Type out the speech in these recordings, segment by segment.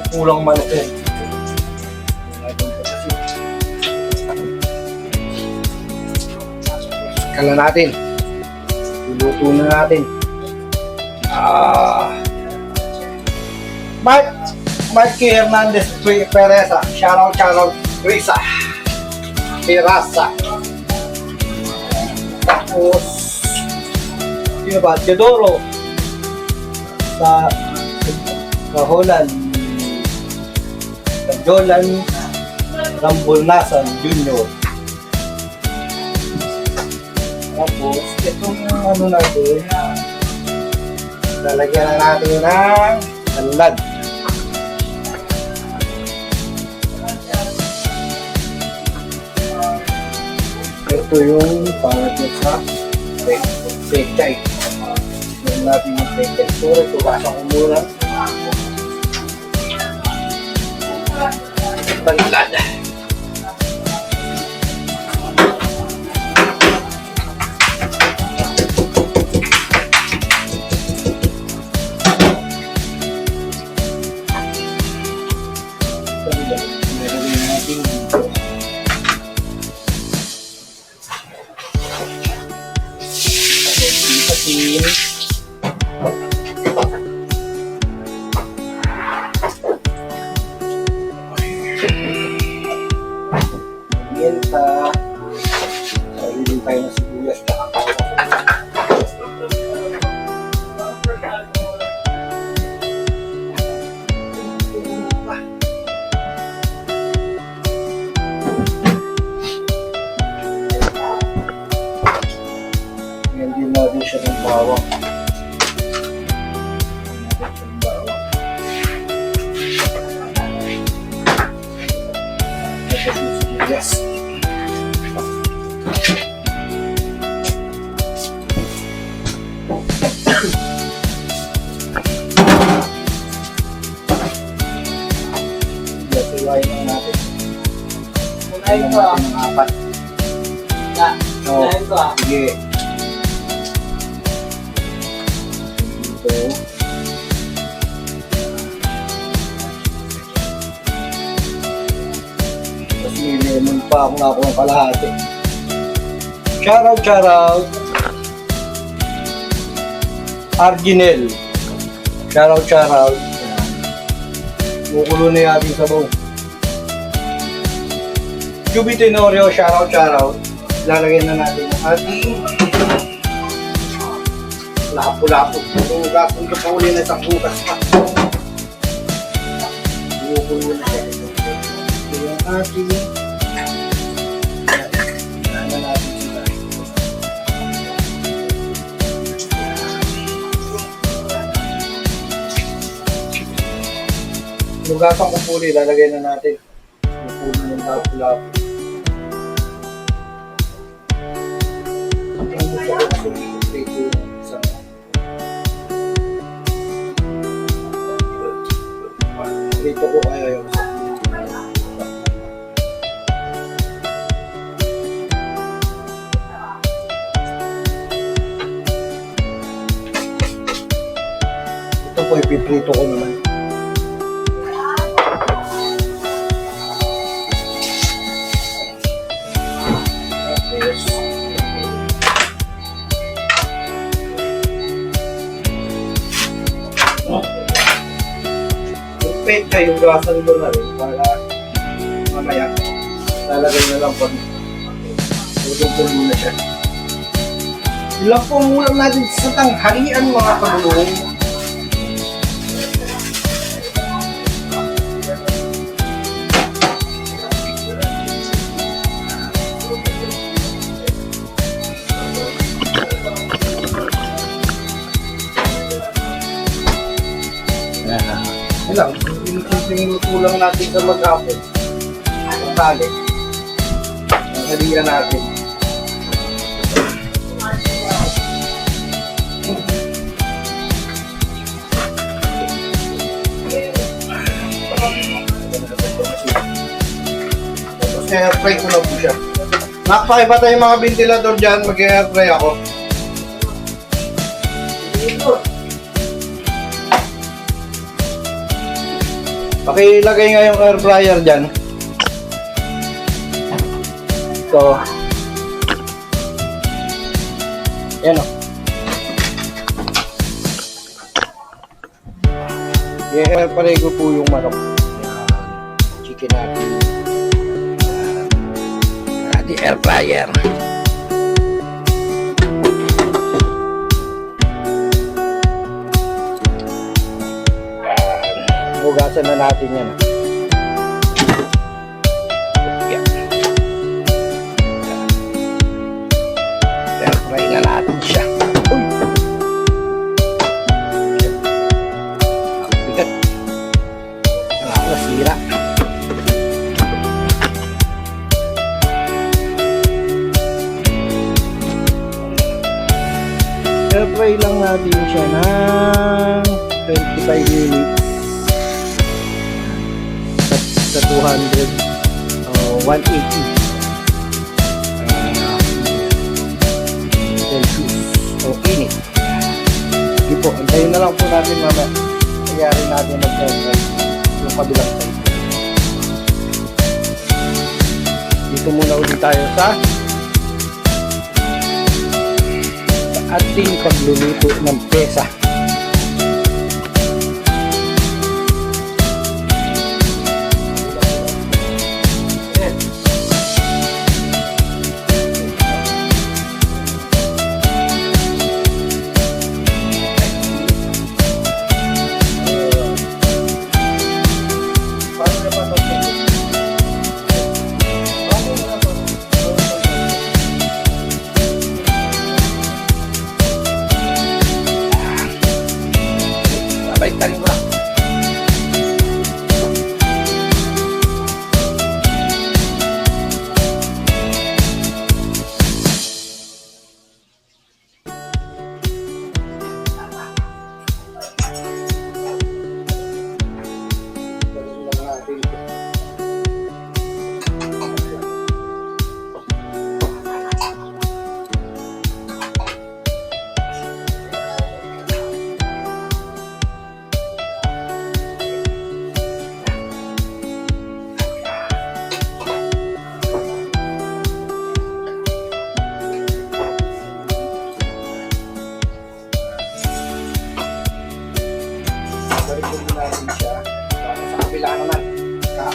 pinaupo lang manok yan. Kala natin. Iluto na natin. Ah. Mark, Marky Hernandez Pe- Pereza. Shoutout, shoutout. Risa. Pirasa. Tapos, sino ba? Teodoro. Sa, sa Holland. Jolan Rambunasan Jr. Tapos, itong ano natin, lalagyan na natin ng salad. Ito yung para dyan sa pechay. Tignan natin yung pechay. Pero ito, basa ko muna. Salad. Apat. Ya, Oo. unahin ko ah. Sige. Dito. Tapos may lemon pa ako na ako ng kalahati. Shoutout, shoutout. Arginel. Shoutout. Ayan. Mukulo na yung ating sabaw. Cubi Tenorio, shoutout, shoutout. Lalagyan na natin yung ating lapo-lapo. Hugas, kung ka uli na isang hugas pa. Kumukulo na siya. Ito yung ating Ano natin sila. Hugasan ko puli, lalagay na natin. Kumukulo ng lapo-lapo. Dito ko kaya yung ito po ipiprito ko naman yung pecha, yung gasan ko na rin para mamaya lalagay na lang pag tututulo na siya. Ilang po muna natin sa tanghalian mga kabulong. Yan lang, yung simpleng luto lang natin sa maghapon. Ang tali. Ang halian natin. Tapos airfry ko na po siya. Nakapakita tayo mga ventilador dyan, mag-airfry ako. Pakilagay nga yung air fryer dyan. So, yan o. I-air fryer ko po yung manok. Chicken natin. Ating air fryer. Hugasan na natin yan. Yan. Air na natin siya. Uy! Ang bigat. Ang nasira. Air fry lang natin siya ng 25 minutes sa, sa 200 uh, 180 uh, Celsius. O init. Sige po antayin na lang po natin mamaya. Nagyari natin mag yung kabilang side. Dito muna ulit tayo sa sa ating pagluluto ng pesa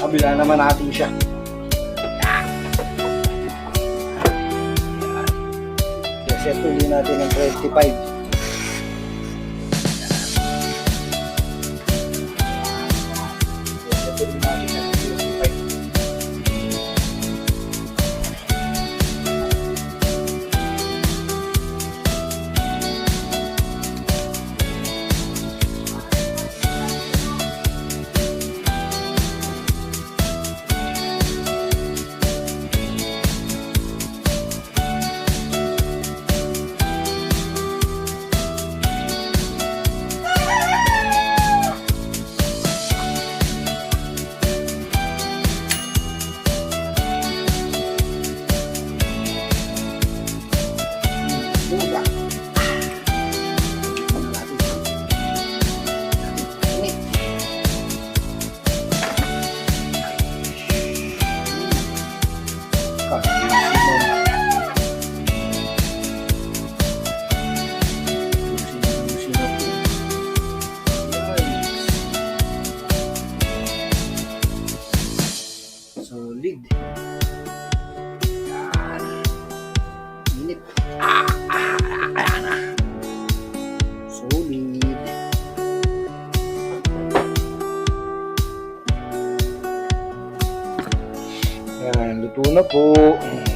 Kakabila naman natin siya. Reset ulit natin ng 25. Luto